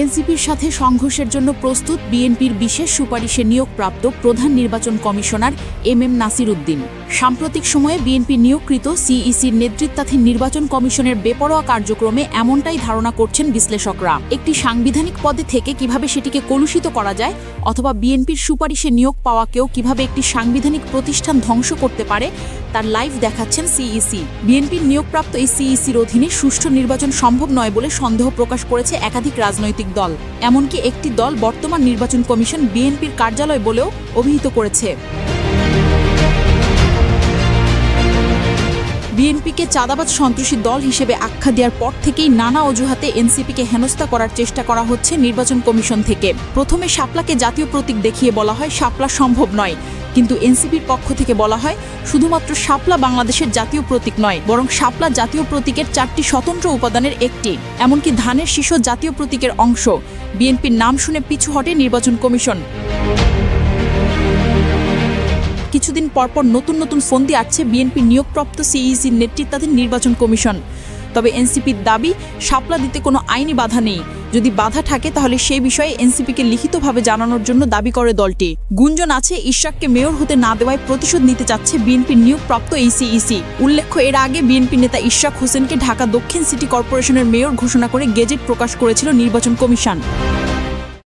এনসিপির সাথে সংঘর্ষের জন্য প্রস্তুত বিএনপির বিশেষ সুপারিশে নিয়োগপ্রাপ্ত প্রধান নির্বাচন commissioner M M Nasir Uddin. সাম্প্রতিক সময়ে বিএনপি নিয়োগকৃত সিইসির নেতৃত্বাধীন নির্বাচন কমিশনের বেপরোয়া কার্যক্রমে এমনটাই ধারণা করছেন বিশ্লেষকরা। একটি সাংবিধানিক পদে থেকে কীভাবে সেটিকে কলুষিত করা যায় অথবা বিএনপির সুপারিশে নিয়োগ পাওয়াকেও কীভাবে একটি সাংবিধানিক প্রতিষ্ঠান ধ্বংস করতে পারে, তার লাইভ দেখাচ্ছেন সিইসি। বিএনপির নিয়োগপ্রাপ্ত এই সিইসির অধীনে সুষ্ঠু নির্বাচন সম্ভব নয় বলে সন্দেহ প্রকাশ করেছে একাধিক রাজনৈতিক দল। এমনকি একটি দল বর্তমান নির্বাচন কমিশন বিএনপির কার্যালয় বলেও অভিহিত করেছে। বিএনপিকে চাঁদাবাজ সন্ত্রাসী দল হিসেবে আখ্যা দেওয়ার পর থেকেই নানা অজুহাতে এনসিপিকে হেনস্থা করার চেষ্টা করা হচ্ছে নির্বাচন কমিশন থেকে। প্রথমে শাপলাকে জাতীয় প্রতীক দেখিয়ে বলা হয়, শাপলা সম্ভব নয়। কিন্তু এনসিপির পক্ষ থেকে বলা হয়, শুধুমাত্র শাপলা বাংলাদেশের জাতীয় প্রতীক নয়, বরং শাপলা জাতীয় প্রতীকের চারটি স্বতন্ত্র উপাদানের একটি, এমনকি ধানের শীষ জাতীয় প্রতীকের অংশ। বিএনপির নাম শুনে পিছু হটে নির্বাচন কমিশন। কিছুদিন পরপর নতুন নতুন ফন্দি আসছে বিএনপি নিয়োগপ্রাপ্ত সিইসির নেতৃত্বাধীন নির্বাচন কমিশন। তবে এনসিপির দাবি, শাপলা দিতে কোনো আইনি বাধা নেই। যদি বাধা থাকে, তাহলে সেই বিষয়ে এনসিপিকে লিখিতভাবে জানানোর জন্য দাবি করে দলটি। গুঞ্জন আছে, ইশরাককে মেয়র হতে না দেওয়ায় প্রতিশোধ নিতে চাচ্ছে বিএনপির নিয়োগপ্রাপ্ত এই সিইসি। উল্লেখ্য, এর আগে বিএনপি নেতা ইশরাক হোসেনকে ঢাকা দক্ষিণ সিটি কর্পোরেশনের মেয়র ঘোষণা করে গেজেট প্রকাশ করেছিল নির্বাচন কমিশন।